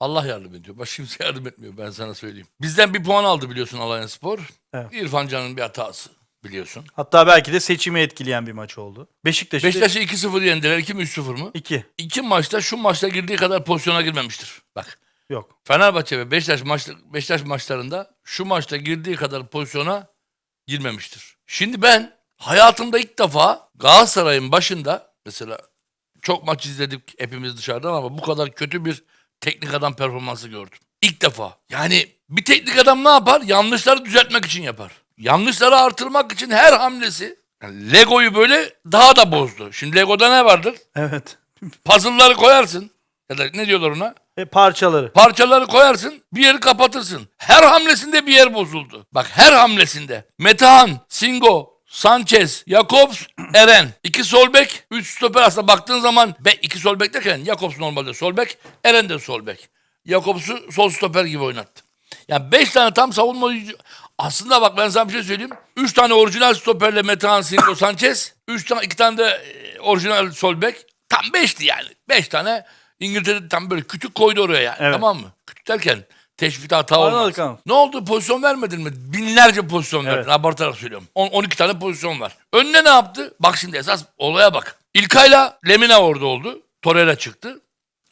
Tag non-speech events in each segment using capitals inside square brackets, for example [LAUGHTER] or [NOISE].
Allah yardım ediyor. Başka kimse yardım etmiyor ben sana söyleyeyim. Bizden bir puan aldı biliyorsun Alanya Spor. Evet. İrfan Can'ın bir hatası biliyorsun. Hatta belki de seçimi etkileyen bir maç oldu. Beşiktaş'ı Beşiktaş'ı 2-0 yendiler. 2 mi 3-0 mı? 2. İki maçta şu maçta girdiği kadar pozisyona girmemiştir. Bak Yok. Fenerbahçe ve Beşiktaş, maç, Beşiktaş maçlarında şu maçta girdiği kadar pozisyona girmemiştir. Şimdi ben hayatımda ilk defa Galatasaray'ın başında mesela çok maç izledik hepimiz dışarıdan ama bu kadar kötü bir teknik adam performansı gördüm. İlk defa. Yani bir teknik adam ne yapar? Yanlışları düzeltmek için yapar. Yanlışları artırmak için her hamlesi yani Lego'yu böyle daha da bozdu. Şimdi Lego'da ne vardır? Evet. Puzzle'ları koyarsın. Ya da ne diyorlar ona? E, parçaları. Parçaları koyarsın, bir yeri kapatırsın. Her hamlesinde bir yer bozuldu. Bak her hamlesinde. Metehan, Singo, Sanchez, Jakobs, [CLEARS THROAT] Eren. İki sol bek, üç stoper aslında baktığın zaman be, iki sol bek derken Jakobs normalde sol bek, Eren de sol bek. Jakobs'u sol stoper gibi oynattı. Yani beş tane tam savunma Aslında bak ben sana bir şey söyleyeyim. Üç tane orijinal stoperle Metehan, Singo, [CLEARS THROAT] Sanchez. Üç tane, iki tane de e, orijinal sol bek. Tam beşti yani. Beş tane İngiltere'de tam böyle küçük koydu oraya yani. Evet. Tamam mı? Küçük derken teşvik hata olmaz. Anladık. Ne oldu? Pozisyon vermedin mi? Binlerce pozisyon verdin. Evet. Abartarak söylüyorum. On- 12 tane pozisyon var. Önüne ne yaptı? Bak şimdi esas olaya bak. İlkay'la Lemina orada oldu. Torreira çıktı.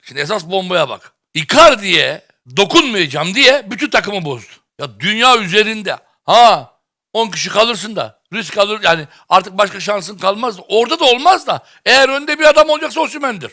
Şimdi esas bombaya bak. Icardi'ye dokunmayacağım diye bütün takımı bozdu. Ya dünya üzerinde ha 10 kişi kalırsın da risk alır yani artık başka şansın kalmaz. Orada da olmaz da eğer önde bir adam olacaksa Osimhen'dir.